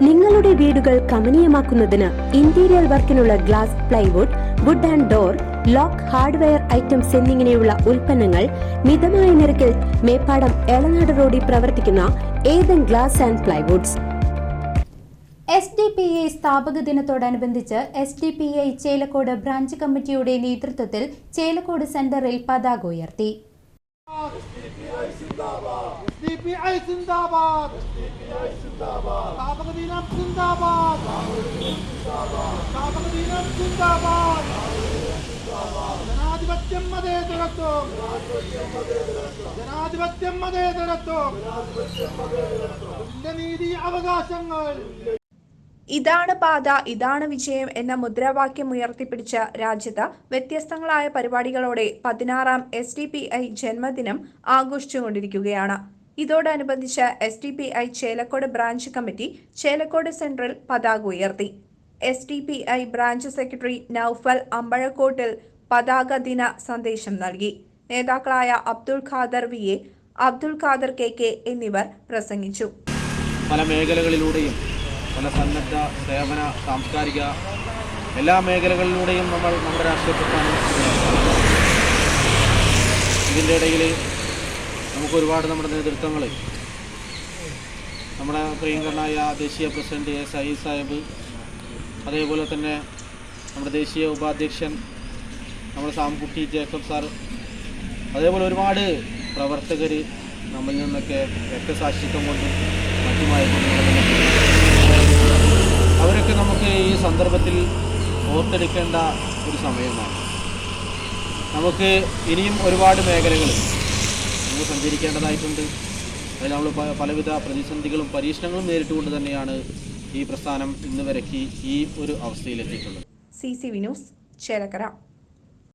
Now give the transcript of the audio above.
നിങ്ങളുടെ വീടുകൾ കമനീയമാക്കുന്നതിന് interior വർക്കിനുള്ള glass plywood wood and door lock hardware items എന്നിങ്ങനെയുള്ള ഉൽപ്പന്നങ്ങൾ മിതമായ നിരക്കിൽ മേപ്പാടം എളനാട് റോഡിൽ പ്രവർത്തിക്കുന്ന Ethan glass and plywoods S D P I സ്ഥാപക ദിനത്തോടനുബന്ധിച്ച് S D P I Chelakkode branch കമ്മിറ്റിയുടെ നേതൃത്വത്തിൽ ചേലക്കോട് സെന്ററിൽ പതാക ഉയർത്തി. ജനാധിപത്യം മതേതരത്വം തരത്തോ മതേതരത്വം തുല്യനീതി അവകാശങ്ങൾ. ഇതാണ് പാത ഇതാണ് വിജയം എന്ന മുദ്രാവാക്യം ഉയർത്തിപ്പിടിച്ച രാജ്യത്ത് വ്യത്യസ്തങ്ങളായ പരിപാടികളോടെ പതിനാറാം എസ് ഡി പി ഐ ജന്മദിനം ആഘോഷിച്ചുകൊണ്ടിരിക്കുകയാണ്. ഇതോടനുബന്ധിച്ച് S D P I Chelakkode branch committee Chelakkode central പതാക ഉയർത്തി. S D P I branch secretary Noufal Ambazhakottil പതാക ദിന സന്ദേശം നൽകി. നേതാക്കളായ Abdul Khader V A Abdul Khader K K എന്നിവർ പ്രസംഗിച്ചു. പല മേഖലകളിലൂടെയും പല സന്നദ്ധ സേവന സാംസ്കാരിക എല്ലാ മേഖലകളിലൂടെയും നമ്മൾ നമ്മുടെ രാഷ്ട്രീയ ഇതിന്റെ ഇടയിൽ നമുക്ക് ഒരുപാട് നമ്മുടെ നേതൃത്വങ്ങൾ നമ്മുടെ പ്രിയങ്കരനായ ദേശീയ പ്രസിഡന്റ് എ ഐ സാഹിബ് അതേപോലെ തന്നെ നമ്മുടെ ദേശീയ ഉപാധ്യക്ഷൻ നമ്മുടെ സാംകുട്ടി ജേക്കബ് സാർ അതേപോലെ ഒരുപാട് പ്രവർത്തകർ നമ്മളിൽ നിന്നൊക്കെ രക്തസാക്ഷിത്വം കൊണ്ടും മറ്റുമായി ഈ സന്ദർഭത്തിൽ ഓർത്തെടുക്കേണ്ട ഒരു സമയമാണ്. നമുക്ക് ഇനിയും ഒരുപാട് മേഖലകൾ നമുക്ക് സഞ്ചരിക്കേണ്ടതായിട്ടുണ്ട്. അതിൽ നമ്മൾ പലവിധ പ്രതിസന്ധികളും പരീക്ഷണങ്ങളും നേരിട്ടുകൊണ്ട് തന്നെയാണ് ഈ പ്രസ്ഥാനം ഇന്ന് ഈ ഒരു അവസ്ഥയിലെത്തിയിട്ടുള്ളത്. C C Vinos Chelakkara.